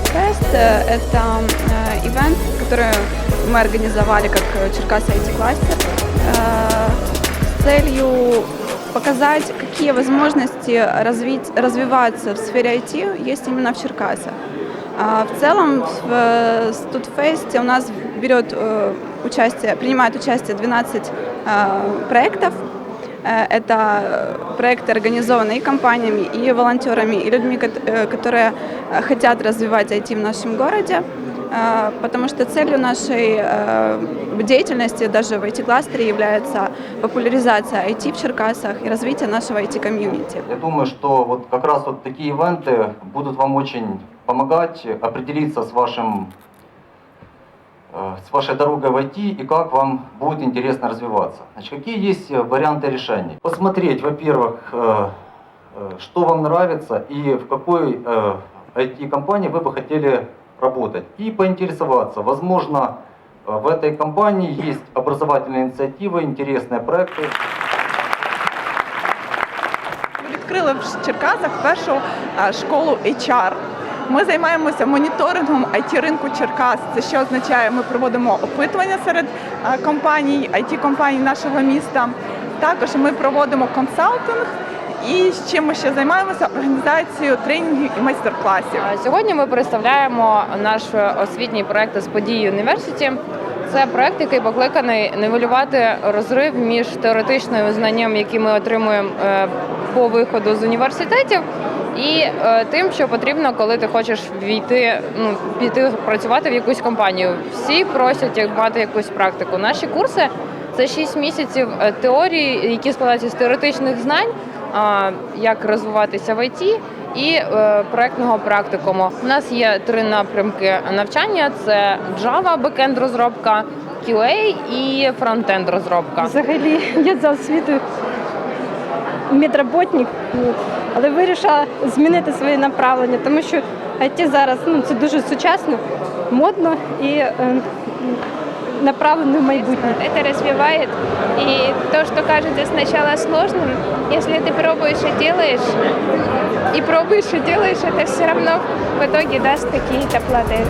Fest э, – это э, ивент, который мы организовали как э, Черкас IT-кластер с целью показать, какие возможности развить, развиваться в сфере IT есть именно в Черкасах. А В целом в Студфесте у нас берет участие, принимает участие 12 э, проектов. Э, Это проекты, организованные и компаниями, и волонтерами, и людьми, кот- э, которые э, хотят развивать IT в нашем городе. Э, Потому что целью нашей э, деятельности даже в IT-кластере является популяризация IT в Черкасах и развитие нашего IT-комьюнити. Я думаю, что вот как раз вот такие ивенты будут вам очень помогать определиться с вашим э, с вашей дорогой в IT и как вам будет интересно развиваться. Значит, какие есть э, варианты решений? Посмотреть, во-первых, э, э, что вам нравится и в какой э, IT-компании вы бы хотели работать. И поинтересоваться, возможно, э, в этой компании есть образовательные инициативы, интересные проекты. Відкрили в Черкасах першу е, школу HR. Ми займаємося моніторингом it ринку Черкас. Це що означає? Ми проводимо опитування серед е, компаній, it компаній нашого міста. Також ми проводимо консалтинг. І з чим ми ще займаємося організацією тренінгів і майстер-класів. Сьогодні ми представляємо наш освітній проект з події Університі. Це проект, який покликаний нивелювати розрив між теоретичним знанням, які ми отримуємо е, по виходу з університетів, і е, тим, що потрібно, коли ти хочеш війти, ну піти працювати в якусь компанію. Всі просять мати якусь практику. Наші курси це 6 місяців е, теорії, які складаються з теоретичних знань, як розвиватися в ІТ і е, проектного практикуму. У нас є три напрямки навчання: це Java, бекенд розробка, QA і фронтенд розробка. Взагалі, я за освітою медработник, от, але вирішила змінити своє направлення, тому що IT зараз ну, це дуже сучасно, модно і е, направлено в майбутнє. это развивает. И то, что кажется сначала сложным, если ты пробуешь и делаешь, и пробуешь и делаешь, это все равно в итоге даст какие-то плоды.